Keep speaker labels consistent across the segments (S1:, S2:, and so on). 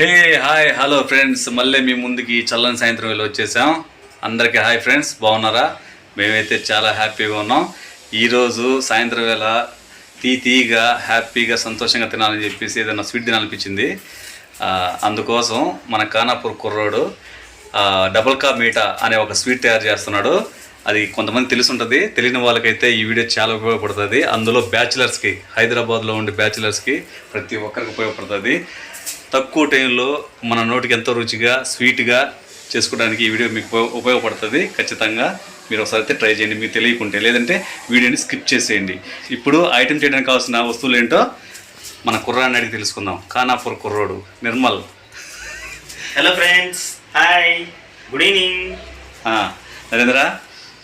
S1: Hey hi hello friends మళ్ళీ మీ ముందుకి చల్లని సాయంత్రం వేళ వచ్చేసాం. అందరికీ హాయ్ ఫ్రెండ్స్ బాగున్నారా? మేమైతే చాలా హ్యాపీగా ఉన్నాం. ఈరోజు సాయంత్రం వేళ తీ తీగా హ్యాపీగా సంతోషంగా తినాలని చెప్పేసి ఏదైనా స్వీట్ తినాలనిపించింది. అందుకోసం మన ఖానాపూర్ కుర్రోడు డబుల్ కా మీఠా అనే ఒక స్వీట్ తయారు చేస్తున్నాడు. అది కొంతమంది తెలిసి ఉంటుంది తెలియని వాళ్ళకైతే ఈ వీడియో చాలా ఉపయోగపడుతుంది. అందులో బ్యాచిలర్స్కి హైదరాబాద్లో ఉండే బ్యాచిలర్స్కి ప్రతి ఒక్కరికి ఉపయోగపడుతుంది. తక్కువ టైంలో మన నోటికి ఎంతో రుచిగా స్వీట్గా చేసుకోవడానికి ఈ వీడియో మీకు ఉపయోగ- ఉపయోగపడుతుంది. ఖచ్చితంగా మీరు ఒకసారి అయితే ట్రై చేయండి. మీకు తెలియకుంటే. లేదంటే వీడియోని స్కిప్ చేసేయండి. ఇప్పుడు ఐటెం చేయడానికి కావాల్సిన వస్తువులు ఏంటో మన కుర్రాన్ని అడిగి తెలుసుకుందాం. ఖానాపూర్ కుర్రోడు Nirmal.
S2: Hello friends hi good evening
S1: Narendra.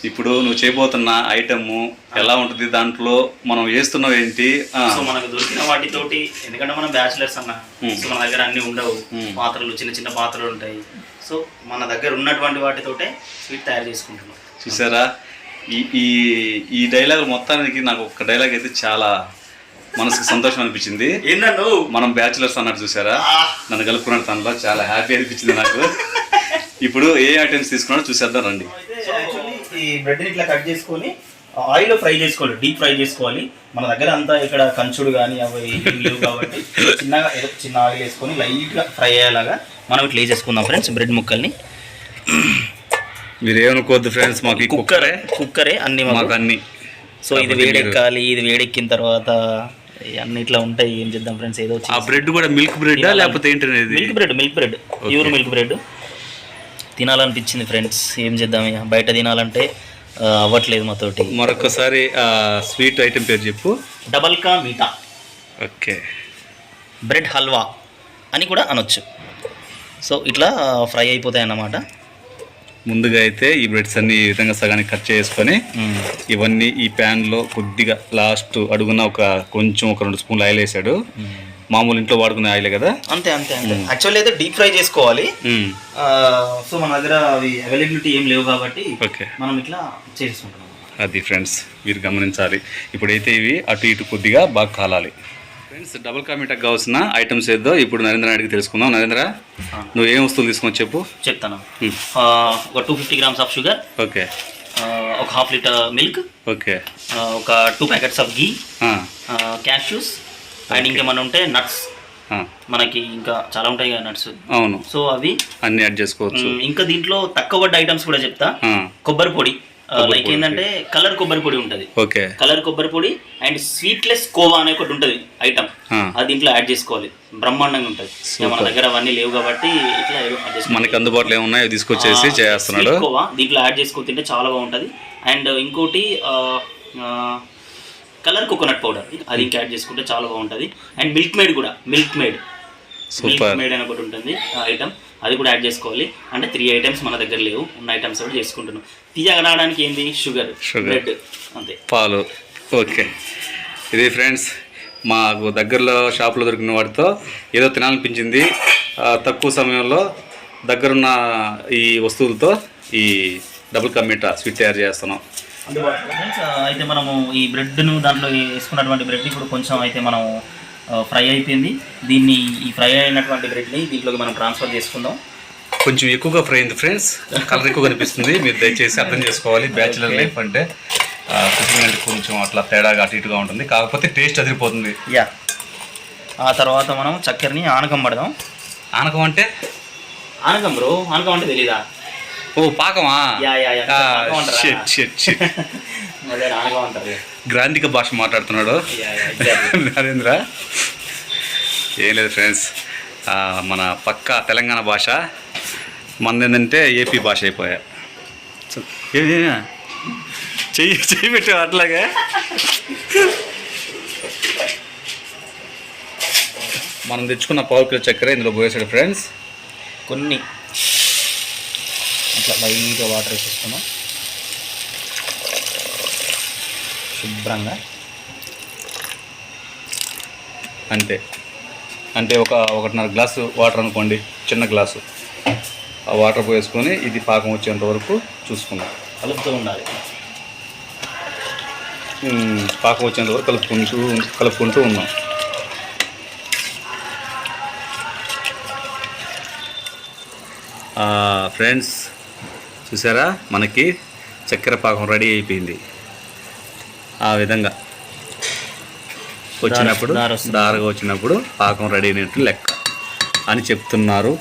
S1: ఇప్పుడు నువ్వు చేయబోతున్న ఐటమ్ ఎలా ఉంటుంది? దాంట్లో మనం వేస్తున్నావు ఏంటి?
S2: సో మనకు దొరికిన వాటితోటి ఎందుకంటే మనం బ్యాచిలర్స్ అన్న. సో మన దగ్గర అన్ని ఉండవు. పాత్రలు చిన్న చిన్న పాత్రలు ఉంటాయి. సో మన దగ్గర ఉన్నటువంటి వాటితోటే స్వీట్ తయారు చేసుకుంటున్నాం.
S1: చూసారా? ఈ ఈ ఈ డైలాగ్ మొత్తానికి నాకు ఒక డైలాగ్ అయితే చాలా మనసుకు సంతోషం అనిపించింది.
S2: ఏంటన్ను
S1: మనం బ్యాచులర్స్ అన్నట్టు చూసారా? నన్ను కలుపుకున్న తనలో చాలా హ్యాపీ అనిపించింది నాకు. ఇప్పుడు ఏ ఐటమ్స్ తీసుకున్నాడో చూసేద్దాం రండి.
S2: ఈ బ్రెడ్ని ఇట్లా కట్ చేసుకొని ఆయిల్ ఫ్రై చేసుకోవాలి డీప్ ఫ్రై చేసుకోవాలి. మన దగ్గర అంతా ఇక్కడ కంచుడు కానీ అవి లేవు కాబట్టి చిన్నగా ఏదో చిన్న ఆయిల్ వేసుకొని లైట్గా ఫ్రై అయ్యేలాగా మనం ఇట్లా వేసేసుకుందాం ఫ్రెండ్స్ బ్రెడ్ ముక్కల్ని.
S1: మీరు ఏమనుకోవద్దు ఫ్రెండ్స్ మాకు
S2: కుక్కరే కుక్కరే అన్ని
S1: మాకు. అన్ని.
S2: సో ఇది వేడెక్కాలి ఇది వేడెక్కిన తర్వాత అన్ని ఇట్లా ఉంటాయి ఏం చేద్దాం ఫ్రెండ్స్ ఏదో
S1: ఆ బ్రెడ్ కూడా మిల్క్ బ్రెడ్ లేకపోతే ఏంటనేది?
S2: Milk bread milk bread pure milk bread తినాలనిపించింది friends ఏం చేద్దాం ఇక? బయట తినాలంటే అవ్వట్లేదు మాతోటి.
S1: మరొకసారి స్వీట్ ఐటమ్ పేరు చెప్పు.
S2: Double ka meetha
S1: okay.
S2: Bread halwa అని కూడా అనొచ్చు. సో ఇట్లా ఫ్రై అయిపోతాయి అన్నమాట
S1: ముందుగా అయితే ఈ బ్రెడ్స్ అన్ని ఈ విధంగా సగానికి కట్ చేసుకొని ఇవన్నీ ఈ ప్యాన్లో కొద్దిగా లాస్ట్ అడుగున ఒక కొంచెం ఒక రెండు స్పూన్లు ఆయిల్ వేసాడు. మామూలు ఇంట్లో వాడుకునే ఆయిలే కదా?
S2: అంతే అంతే అంతే. యాక్చువల్లీ అయితే డీప్ ఫ్రై చేసుకోవాలి. సో మన దగ్గర అవి అవైలబిలిటీ ఏం లేవు కాబట్టి
S1: ఓకే.
S2: మనం ఇట్లా చేసుకుంటున్నాం
S1: అది ఫ్రెండ్స్ మీరు గమనించాలి. ఇప్పుడైతే ఇవి అటు ఇటు కొద్దిగా బాగా కాలాలి. ఫ్రెండ్స్ డబుల్ కామీటాకు కావాల్సిన ఐటమ్స్ ఏదో ఇప్పుడు నరేంద్ర అడిగి తెలుసుకుందాం. నరేంద్ర. నువ్వు ఏం వస్తువులు తీసుకొని చెప్పు?
S2: చెప్తాను. ఒక two fifty grams of sugar
S1: okay.
S2: ఒక హాఫ్ లీటర్ మిల్క్
S1: ఓకే.
S2: ఒక two packets of ghee cashews and ఇంకేమైనా ఉంటే నట్స్. మనకి ఇంకా చాలా ఉంటాయి కదా నట్స్.
S1: అవును.
S2: సో అవి
S1: అన్ని యాడ్ చేసుకోవచ్చు.
S2: ఇంకా దీంట్లో తక్కువ పడ్డ ఐటమ్స్ కూడా చెప్తా. కొబ్బరి పొడి. లైక్. ఏంటంటే కలర్ కొబ్బరి పొడి ఉంటుంది.
S1: ఓకే.
S2: కలర్ కొబ్బరి పొడి అండ్ స్వీట్లెస్ కోవా అనే ఒకటి ఉంటుంది ఐటమ్ అది దీంట్లో యాడ్ చేసుకోవాలి. బ్రహ్మాండంగా ఉంటుంది. ఇక మన. దగ్గర అవన్నీ లేవు కాబట్టి ఇట్లా
S1: మనకి అందుబాటులో ఏమున్నాయో తీసుకొచ్చేసి చేస్తున్నాడు.
S2: కోవా దీంట్లో యాడ్ చేసుకొని తింటే చాలా బాగుంటుంది. అండ్ ఇంకోటి కలర్ కోకోనట్ పౌడర్ అది ఇంకా యాడ్ చేసుకుంటే చాలా బాగుంటుంది. అండ్ మిల్క్ మేడ్ కూడా. Milkmaid milk
S1: super
S2: maid అని ఒకటి ఉంటుంది ఆ ఐటమ్ అది కూడా యాడ్ చేసుకోవాలి. అంటే త్రీ ఐటమ్స్ మన దగ్గర లేవు. ఉన్న ఐటమ్స్ కూడా చేసుకుంటున్నాం. తీయగనడానికి ఏంది? షుగర్. బ్రెడ్ అంతే.
S1: పాలు. ఓకే. ఇది ఫ్రెండ్స్ మాకు దగ్గరలో షాప్లో దొరికిన వాటితో ఏదో తినాలనిపించింది తక్కువ సమయంలో దగ్గరున్న ఈ వస్తువులతో ఈ డబుల్ కమ్మీటా స్వీట్ తయారు చేస్తున్నాం.
S2: అయితే మనము ఈ బ్రెడ్ను దాంట్లో వేసుకున్నటువంటి బ్రెడ్ ఇప్పుడు కొంచెం అయితే మనం ఫ్రై అయిపోయింది. దీన్ని ఈ ఫ్రై అయినటువంటి బ్రెడ్ని దీంట్లోకి మనం ట్రాన్స్ఫర్ చేసుకుందాం.
S1: కొంచెం ఎక్కువగా ఫ్రై అయింది ఫ్రెండ్స్. కలర్ ఎక్కువ కనిపిస్తుంది మీరు దయచేసి అర్థం చేసుకోవాలి. బ్యాచులర్. లైఫ్ అంటే కుకింగ్ అంటే కొంచెం అట్లా తేడాగా అటు ఇటుగా ఉంటుంది. కాకపోతే టేస్ట్ అదిరిపోతుంది.
S2: యా. ఆ తర్వాత మనం చక్కెరని ఆనకం పడదాం.
S1: ఆనకం అంటే?
S2: ఆనకం బ్రో ఆనకం అంటే తెలీదా?
S1: ఓ పాకమా? గ్రాంధిక భాష మాట్లాడుతున్నాడు. నరేంద్ర. ఏం లేదు ఫ్రెండ్స్. మన పక్క తెలంగాణ భాష. మనది ఏంటంటే ఏపీ భాష అయిపోయా. చెయ్యి చెయ్యి పెట్టావు అట్లాగే. మనం తెచ్చుకున్న పావు కిలో చక్కెర ఇందులో పోయేసాడు ఫ్రెండ్స్.
S2: కొన్ని. అట్లా లైట్గా వాటర్ వేసేసుకున్నాం. శుభ్రంగా.
S1: అంతే. అంటే ఒక ఒకటిన్నర గ్లాసు వాటర్ అనుకోండి చిన్న గ్లాసు. ఆ వాటర్ పోసుకొని ఇది పాకం వచ్చేంత వరకు చూసుకుందాం.
S2: కలుపుతూ ఉండాలి.
S1: పాకం వచ్చేంత వరకు కలుపుకుంటూ కలుపుకుంటూ ఉన్నాం. ఫ్రెండ్స్ చూసారా? మనకి చక్కెర పాకం రెడీ అయిపోయింది. ఆ విధంగా వచ్చినప్పుడు. దారగా వచ్చినప్పుడు పాకం రెడీ అయినట్టు లెక్క అని చెప్తున్నారు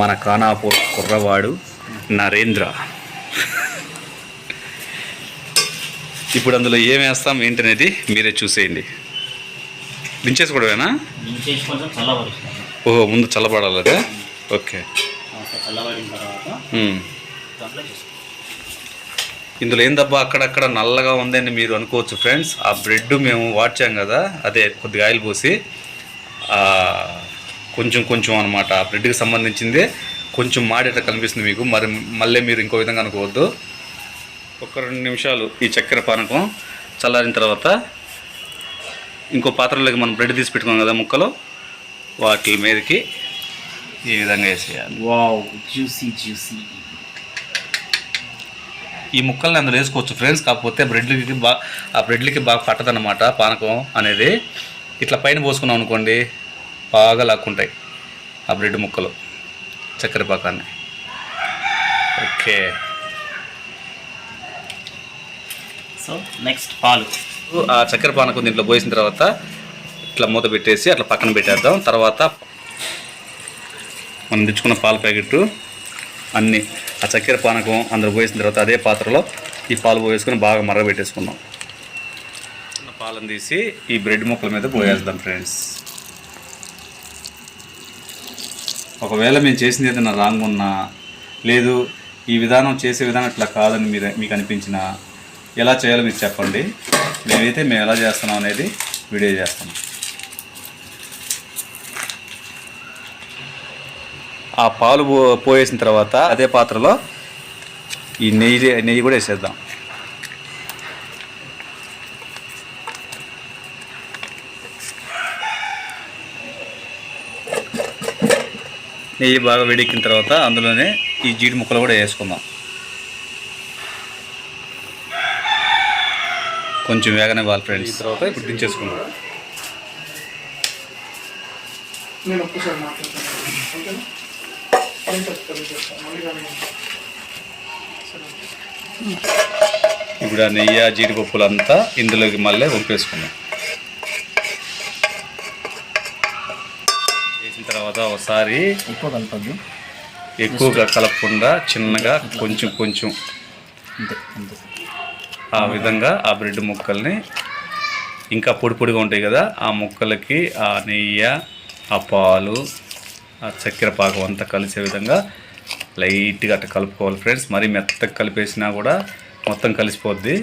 S1: మన ఖానాపూర్ కుర్రవాడు నరేంద్ర. ఇప్పుడు అందులో ఏం వేస్తాం ఏంటనేది మీరే చూసేయండి. దించేసుకోవడమేనా? ఓహో ముందు చల్లబడాలి అదే ఓకే
S2: చల్లబడిన తర్వాత. దాంట్లో
S1: ఇందులో ఏందబ్బా అక్కడక్కడ నల్లగా ఉందని మీరు అనుకోవచ్చు ఫ్రెండ్స్. ఆ బ్రెడ్ మేము వాడ్చాం కదా అదే కొద్దిగా ఆయిల్ పోసి ఆ, కొంచెం కొంచెం అనమాట ఆ బ్రెడ్కి సంబంధించిందే కొంచెం మాడేట కనిపిస్తుంది మీకు. మరి మళ్ళీ మీరు ఇంకో విధంగా అనుకోవద్దు. ఒక రెండు నిమిషాలు ఈ చక్కెర పానకం చల్లారిన తర్వాత ఇంకో పాత్రలోకి మనం బ్రెడ్ తీసి పెట్టుకున్నాం కదా ముక్కలు. వాటి మీదకి ఈ విధంగా వేసేయాలి.
S2: Wow juicy juicy.
S1: ఈ ముక్కల్ని అందులో వేసుకోవచ్చు. ఫ్రెండ్స్ కాకపోతే బ్రెడ్లకి బాగా ఆ బ్రెడ్లకి బాగా పట్టదన్నమాట పానకం అనేది. ఇట్లా పైన పోసుకున్నాం అనుకోండి బాగా లాక్కుంటాయి ఆ బ్రెడ్ ముక్కలు చక్కెర పాకాన్ని. ఓకే.
S2: సో నెక్స్ట్ పాలు.
S1: ఆ చక్కెర పానకం దీంట్లో పోసిన తర్వాత ఇట్లా మూత పెట్టేసి అట్లా పక్కన పెట్టేద్దాం. తర్వాత మనం తెచ్చుకున్న పాల ప్యాకెట్ అన్నీ. ఆ చక్కెర పానకం అందులో పోసిన తర్వాత అదే పాత్రలో ఈ పాలు పోసేసుకొని బాగా మరగబెట్టేసుకుందాం చిన్న పాలను తీసి ఈ బ్రెడ్ ముక్కల మీద పోయేద్దాం ఫ్రెండ్స్. ఒకవేళ మేము చేసింది ఏదైనా రాంగ్ ఉన్నా లేదు ఈ విధానం చేసే విధానం ఇట్లా కాదని మీరు మీకు అనిపించినా ఎలా చేయాలో మీరు చెప్పండి. మేమైతే మేము ఎలా చేస్తున్నాం అనేది వీడియో చేస్తాం. ఆ పాలు పో పోయేసిన తర్వాత అదే పాత్రలో ఈ నెయ్యి నెయ్యి కూడా వేసేద్దాం. నెయ్యి బాగా వేడెక్కిన తర్వాత అందులోనే ఈ జీడి ముక్కలు కూడా వేసుకుందాం. కొంచెం వేగనే వాళ్ళ ఫ్రెండ్స్. తర్వాత ఇప్పుడు దించేసుకుందాం.
S3: నేను ఒక్కసారి మాట్లాడతాను.
S1: ఇప్పుడు ఆ నెయ్యి ఆ జీడిపప్పులు అంతా ఇందులోకి మళ్ళీ వంపేసుకుందాం వేసిన తర్వాత ఒకసారి
S2: ఎక్కువ కలపద్దు
S1: ఎక్కువగా కలపకుండా చిన్నగా కొంచెం కొంచెం ఆ విధంగా ఆ బ్రెడ్ ముక్కల్ని ఇంకా పొడి పొడిగా ఉంటాయి కదా ఆ ముక్కలకి ఆ నెయ్యి ఆ పాలు ఆ చక్కెర పాకం అంతా కలిసే విధంగా లైట్గా అట్లా కలుపుకోవాలి ఫ్రెండ్స్. మరీ మెత్తగా కలిపేసినా కూడా మొత్తం కలిసిపోద్ది.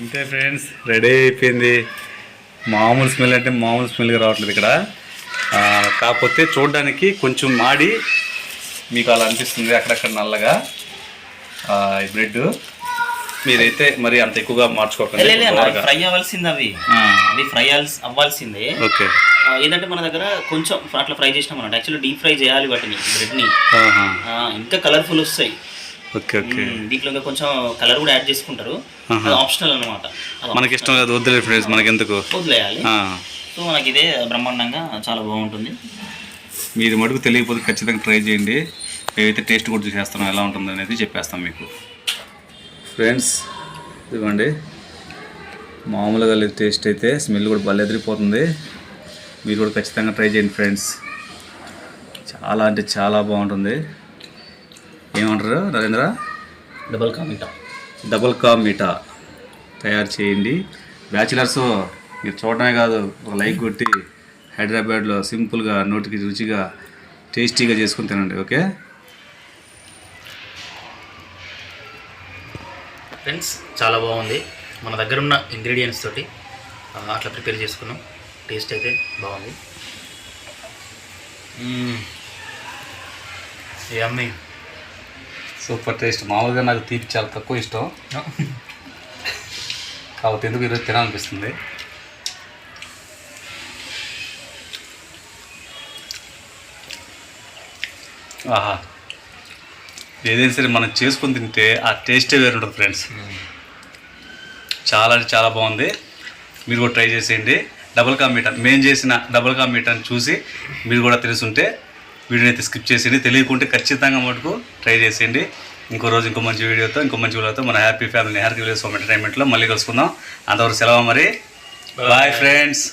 S1: అంతే ఫ్రెండ్స్ రెడీ అయిపోయింది. మామూలు స్మెల్ అంటే మామూలు స్మెల్గా రావట్లేదు ఇక్కడ. కాకపోతే చూడడానికి కొంచెం మాడి. మీకు అలా అనిపిస్తుంది అక్కడక్కడ నల్లగా. ఈ బ్రెడ్. మీరైతే మరి అంత ఎక్కువగా మార్చుకోకండి.
S2: ఫ్రై అవ్వాల్సింది అవి. అవి ఫ్రై అవ్వాల్సి అవ్వాల్సిందే.
S1: ఓకే.
S2: ఏంటంటే మన దగ్గర కొంచెం అట్లా ఫ్రై చేసినాం అన్నమాట యాక్చువల్లీ డీప్ ఫ్రై చేయాలి వాటిని బ్రెడ్ని. ఇంకా కలర్ఫుల్ వస్తాయి.
S1: Okay okay.
S2: దీంట్లో ఇంకా కొంచెం కలర్ కూడా యాడ్ చేసుకుంటారు. అది ఆప్షనల్ అనమాట
S1: మనకి ఇష్టం లేదు వద్దులేదు ఫ్రెండ్స్ మనకి ఎందుకు
S2: వదిలేయాలి. సో మనకి ఇదే బ్రహ్మాండంగా చాలా బాగుంటుంది.
S1: మీరు మటుకు తెలియకపోతే ఖచ్చితంగా ట్రై చేయండి. మేమైతే టేస్ట్ కూడా చేస్తాం ఎలా ఉంటుందో అనేది చెప్పేస్తాం మీకు. ఫ్రెండ్స్ ఇదిగోండి. మామూలుగా లేదు టేస్ట్ అయితే స్మెల్ కూడా భలే ఎదిరిపోతుంది. మీరు కూడా ఖచ్చితంగా ట్రై చేయండి ఫ్రెండ్స్ చాలా అంటే చాలా బాగుంటుంది. ఏమంటారు నరేంద్ర?
S2: డబల్ కామిటా
S1: డబుల్ కా మీఠా తయారు చేయండి. బ్యాచిలర్స్ మీరు చూడడమే కాదు ఒక లైక్ కొట్టి హైదరాబాద్లో సింపుల్గా నోటికి రుచిగా టేస్టీగా చేసుకుని తినండి ఓకే
S2: ఫ్రెండ్స్ చాలా బాగుంది. మన దగ్గర ఉన్న ఇంగ్రీడియంట్స్ తోటి అట్లా ప్రిపేర్ చేసుకున్నాం. టేస్ట్ అయితే బాగుంది. ఏ అమ్మాయి
S1: సూపర్ టేస్ట్ మామూలుగా నాకు తీపి చాలా తక్కువ ఇష్టం. కాకపోతే ఎందుకు ఈరోజు తినాలనిపిస్తుంది. ఆహా. ఏదైనా సరే మనం చేసుకొని తింటే ఆ టేస్టే వేరు ఉంటుంది ఫ్రెండ్స్. చాలా అంటే చాలా బాగుంది. మీరు కూడా ట్రై చేసేయండి. డబుల్ కా మీటర్ మేము చేసిన డబుల్ కా మీటర్ని చూసి మీరు కూడా తెలుసుంటే వీడియోని అయితే స్కిప్ చేసేయండి. తెలియకుంటే ఖచ్చితంగా మటుకు ట్రై చేసేయండి. ఇంకో రోజు ఇంకో మంచి వీడియోతో ఇంకో మంచి వీడియోతో మన happy family happy village home ఎంటర్టైన్మెంట్లో మళ్ళీ కలుసుకుందాం. అంతవరకు సెలవు మరి. Bye friends